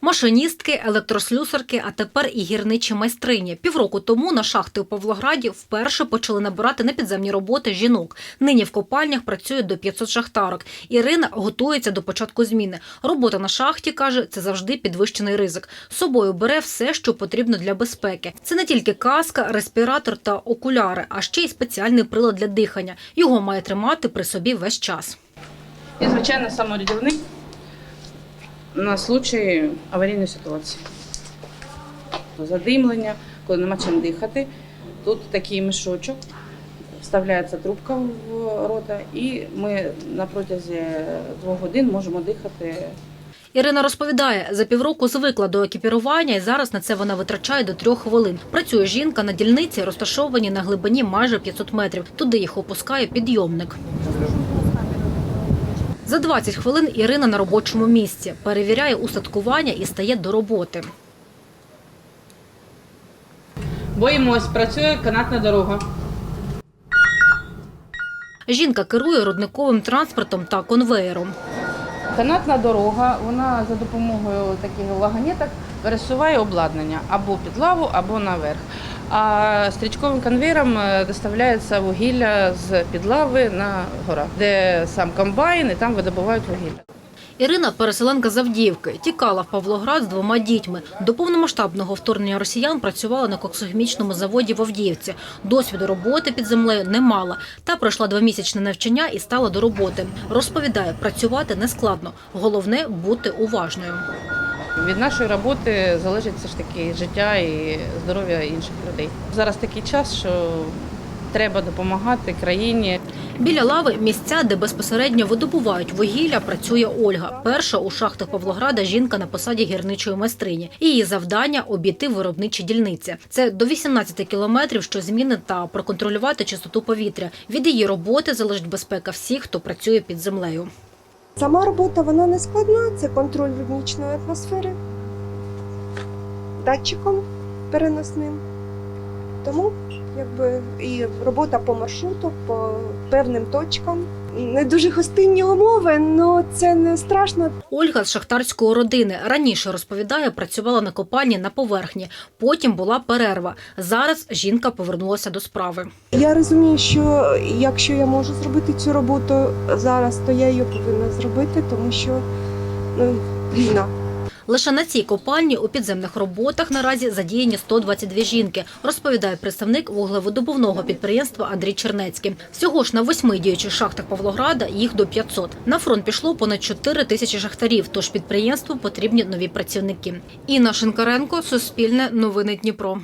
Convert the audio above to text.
Машиністки, електрослюсарки, а тепер і гірничі майстрині. Півроку тому на шахти у Павлограді вперше почали набирати на підземні роботи жінок. Нині в копальнях працює до 500 шахтарок. Ірина готується до початку зміни. Робота на шахті каже, це завжди підвищений ризик. Собою бере все, що потрібно для безпеки. Це не тільки каска, респіратор та окуляри, а ще й спеціальний прилад для дихання. Його має тримати при собі весь час. І, звичайно, саморятівник на случай аварійної ситуації. Задимлення, коли нема чим дихати. Тут такий мішочок, вставляється трубка в рота, і ми на протязі двох годин можемо дихати Ірина розповідає, за півроку звикла до екіпірування, і зараз на це вона витрачає до трьох хвилин. Працює жінка на дільниці, розташованій на глибині майже 500 метрів. Туди їх опускає підйомник. За 20 хвилин Ірина на робочому місці перевіряє устаткування і стає до роботи. Боїмось, працює канатна дорога. Жінка керує рудниковим транспортом та конвеєром. Канатна дорога, вона за допомогою таких вагонеток пересуває обладнання або під лаву, або наверх. А стрічковим конвейером е, доставляється вугілля з під лави на горах, де сам комбайн і там видобувають вугілля. Ірина переселенка з Авдіївки, тікала в Павлоград з двома дітьми. До повномасштабного вторгнення росіян працювала на коксохімічному заводі в Авдіївці. Досвіду роботи під землею не мала. Та пройшла двомісячне навчання і стала до роботи. Розповідає, працювати не складно. Головне бути уважною. Від нашої роботи залежить все ж таки життя і здоров'я інших людей. Зараз такий час, що треба допомагати країні. Біля лави місця, де безпосередньо видобувають вугілля, працює Ольга. Перша у шахтах Павлограда жінка на посаді гірничої майстрині. Її завдання обійти виробничі дільниці. Це до 18 кілометрів, що зміни та проконтролювати чистоту повітря. Від її роботи залежить безпека всіх, хто працює під землею. Сама робота вона не складна, це контроль руднічної атмосфери датчиком переносним. Тому якби і робота по маршруту, по певним точкам. Не дуже гостинні умови, але це не страшно. Ольга з шахтарської родини раніше розповідає, працювала на копальні на поверхні. Потім була перерва. Зараз жінка повернулася до справи. Я розумію, що якщо я можу зробити цю роботу зараз, то я її повинна зробити, тому що ну, війна. Лише на цій копальні у підземних роботах наразі задіяні 122 жінки, розповідає представник вуглеводобувного підприємства Андрій Чернецький. Всього ж на восьми діючих шахтах Павлограда їх до 500. На фронт пішло понад 4 тисячі шахтарів, тож підприємству потрібні нові працівники. Інна Шинкаренко, Суспільне, Новини Дніпро.